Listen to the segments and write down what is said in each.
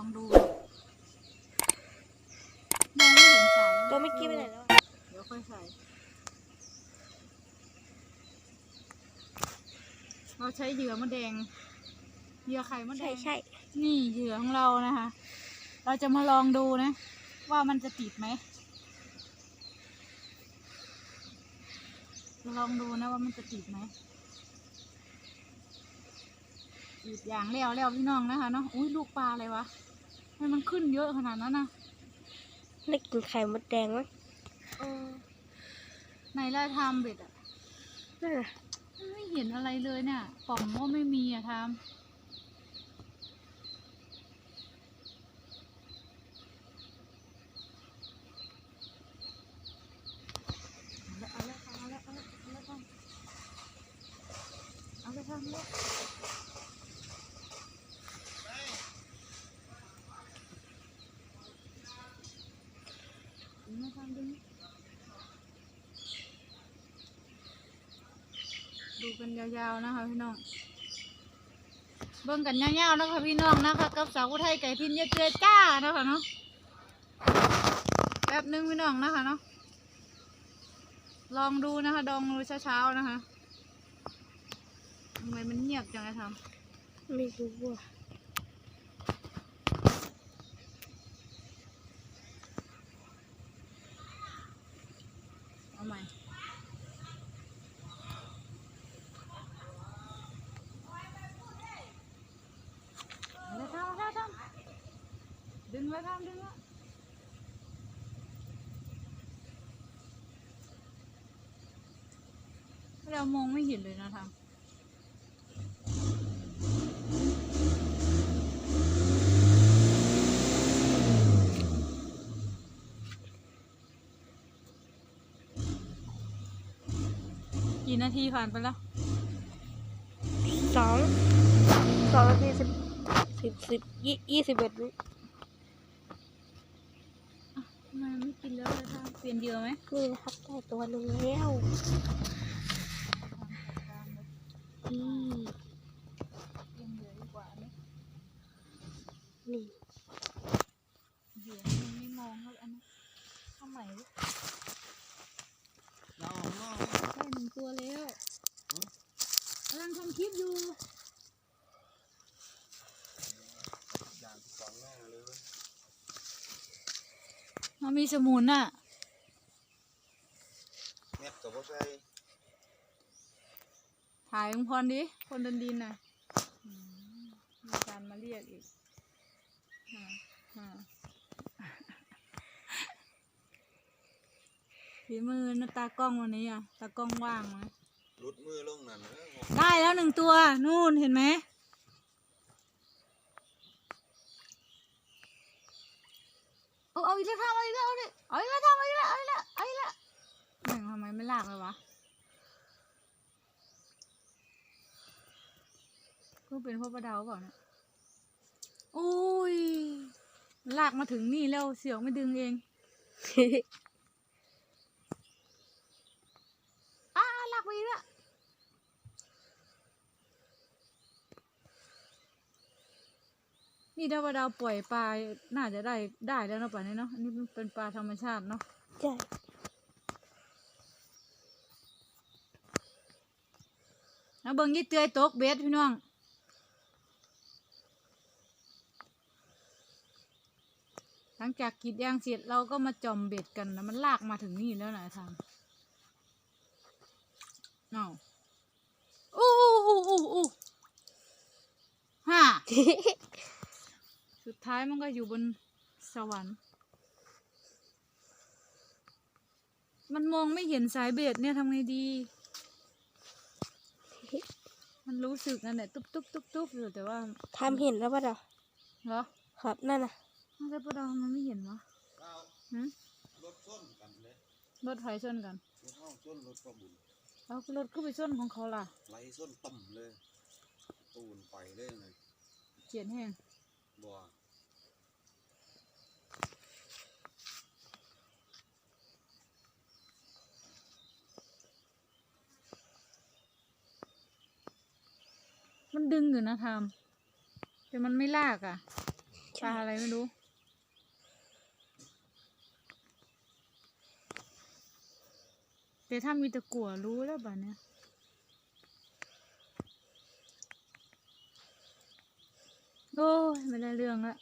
องดูมองไม่เห็นสายตัวเมื่อกี้ไปไหนแล้วอะเดี๋ยวค่อยใส่เราใช้เหยื่อมะแดง เหยื่อไข่มะแดใช่ง ใช่นี่เหยื่อของเรานะคะ เราจะมาลองดูนะ ว่ามันจะติดไหม ลองดูนะว่ามันจะติดไหมติดอย่างแล้วแล้วพี่น้องนะคะเนาะ อุ้ยลูกปลาอะไรวะ ทำไมมันขึ้นเยอะขนาดนั้นนะได้กินไข่มดแดงมั้งเออในล่าทำเบ็ดอะนั่นน่ะไม่เห็นอะไรเลยเนี่ย ป่องก็ไม่มีอะทำเอาละเอาละเอาละเอาละเอาละทำเอาละทำเลยดึงมาทำดึง ดูกันยาวๆนะคะพี่น้อง เบิ่งกันยาวๆนะคะพี่น้องนะคะ กับสาวอุทัยไก่พินเยเจือจ้านะคะเนาะแป๊บนึงพี่น้องนะคะเนาะลองดูนะคะดองดูเช้าๆนะคะทำไมมันเงียบจังเลยทไม่รู้ว่าำเอาใหม่เอาเลยทำเอาเลยท งเลยทำดึงเลยเรามองไม่เห็นเลยนะทำกี่นาทีผ่านไปแล้ว สอง สองนาทีสิบสิบสิบยี่ยี่สิบเอ็ดวิ ทำไมไม่กินแล้วเลยคะเปลี่ยนเหยื่อไหมนี่นะครับได้ตัวหนึ่งแล้วนี่เปลี่ยนเหยื่อดีกว่าไหมนี่เหยื่อมันไม่มองแล้วอันนี้ทำไมวะเราเราได้หนึ่งตัวแล้วกำลังทำคลิปอยู่ อย่างสองหน้าเลยเว้ย มันมีสมุนน่ะเม็ดกับว่าใส่ถ่ายลุงพรดิ คนเดินดินน่ะอืมมีการมาเรียกอีกอ่าอ่าฝีมือนะตากล้องวันนี้อะ ตากล้องว่างไหมรุดมือลงนั่นเออได้แล้วหนึ่งตัว นู่นเห็นไหม เอาเอาอีกแล้วทำเอาอีกแล้วเอาดิเอาอีกแล้วทำเอาอีกแล้วเอาอีกแล้วเอาอีกแล้วแม่งทำไมไม่ลากเลยวะก็เป็นเพราะประดาวเปล่าเนี่ยโอ้ย ลากมาถึงนี่แล้วเสียวไม่ดึงเองอ้าลากไปอีกแล้ว นี่ถ้าว่าดาวปล่อยปลา น่าจะได้ได้แล้วเนาะป่านนี้เนาะ อันนี้เป็นปลาธรรมชาติเนาะ ใช่แล้วเบิ่งยี่เตยตกเบ็ดพี่น้อง หลังจากกรีดยางเสร็จเราก็มาจอมเบ็ดกันนะมันลากมาถึงนี่แล้วนะทางเอาอู้อู้อู้อู้อู้ฮ่าสุด ท้ายมันก็อยู่บนสวรรค์ มันมองไม่เห็นสายเบ็ดเนี่ยทำไงดี มันรู้สึกนั่นแหละตุ๊บตุ๊บตุ๊บตุ๊บอยู่แต่ว่าทำเห็นแล้วป่ะเราเหรอครับนั่นน่ะน่าจะพวกเรามันไม่เห็นวะเราหืมรถส้นกันเลยรถไฟชนกันรถห้องส้นรถประบุญเอารถขึ้นไปชนของเขาล่ะไหลส้นต่ำเลยตูนไปเลยเลยเขียนแห้งบั ดึงอยู่นะทามแต่มันไม่ลากอะปลาอะไรไม่รู้ แต่ถ้ามีตะกั่วรู้แล้วบ้านี้ยโอ้ยไม่ได้เรื่องละ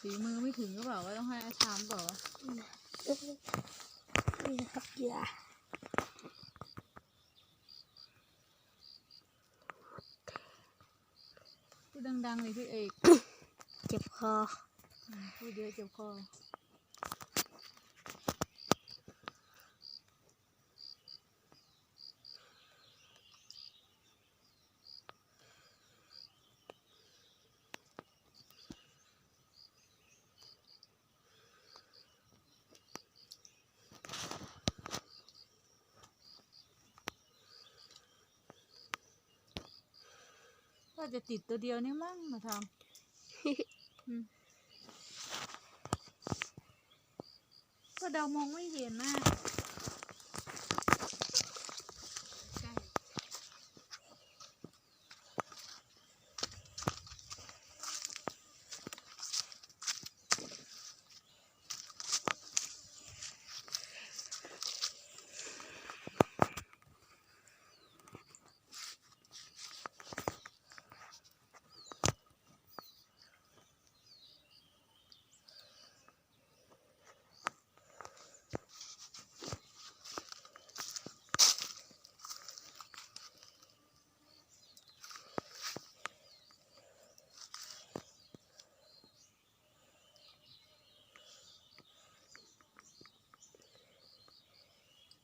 ฝีมือไม่ถึงก็เปล่าว่าต้องให้อาชามเปล่าวะนี่นะครับเหยื่ พูดดังๆเลยพี่เอก เจ็บคออืมพูดเยอะเจ็บคอ ว่าจะติดตัวเดียวนี่มั้งมาทำก็เดามองไม่เห็นนะ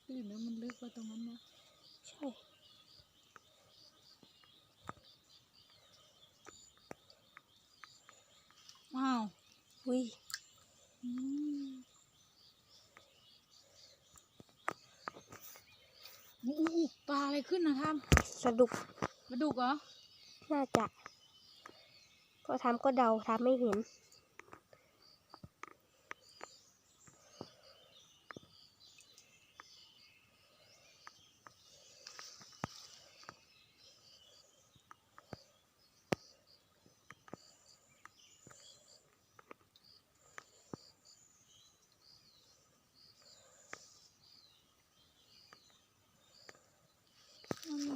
ลื่นแล้วมันลึกกว่าตรงนั้นนะใช่ว้าววิอืมอู้อู้ปลาอะไรขึ้นนะทสะดุกำปลาดุกเหรอ น่าจะ ก็ทำก็เดาทำไม่เห็น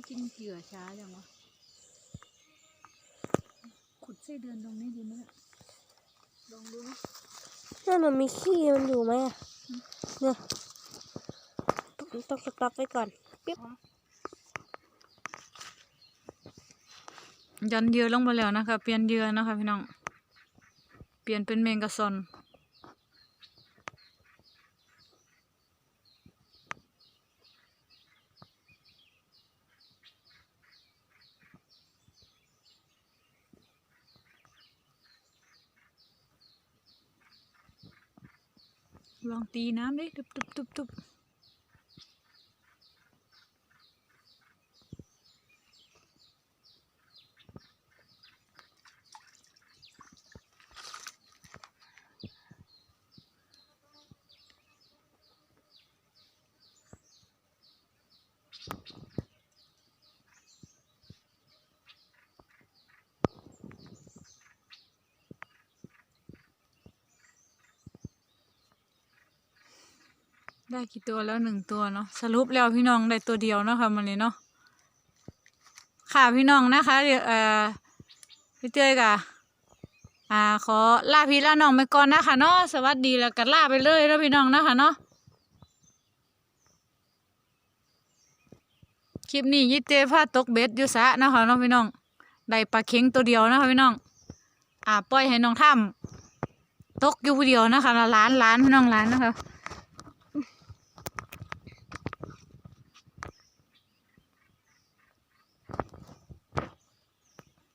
กินเหยื่อช้าจังวะขุดไส้เดือนตรงนี้ดีไหมเนี่ยลองดูนะนั่นมันมีขี้มันอยู่ไหมอะเนี่ยต้องต้องสต็อปไว้ก่อนปิ๊บยันเหยื่อลงมาแล้วนะคะ เปลี่ยนเหยื่อนะคะพี่น้อง เปลี่ยนเป็นแมงกะซอน ลองตีน้ำดิตุบตุบตุบตุบ ได้กี่ตัวแล้วหนึ่งตัวเนาะสรุปแล้วพี่น้องได้ตัวเดียวเนาะค่ะมันนี้เนาะค่ะพี่น้องนะคะเดี๋ยวเอ่อพี่เจ้ยกะอ่าขอลาพี่ลาน้องไปก่อนนะคะเนาะสวัสดีแล้วก็ลาไปเลยแล้วพี่น้องนะคะเนาะคลิปนี้ยิเต้พาตกเบ็ดยู่สะนะคะเนาะพี่น้องได้ปลาเค็งตัวเดียวนะคะพี่น้องอ่าปล่อยให้น้องทำตกอยู่ผู้เดียวนะคะล้านล้านพี่น้องล้านนะคะ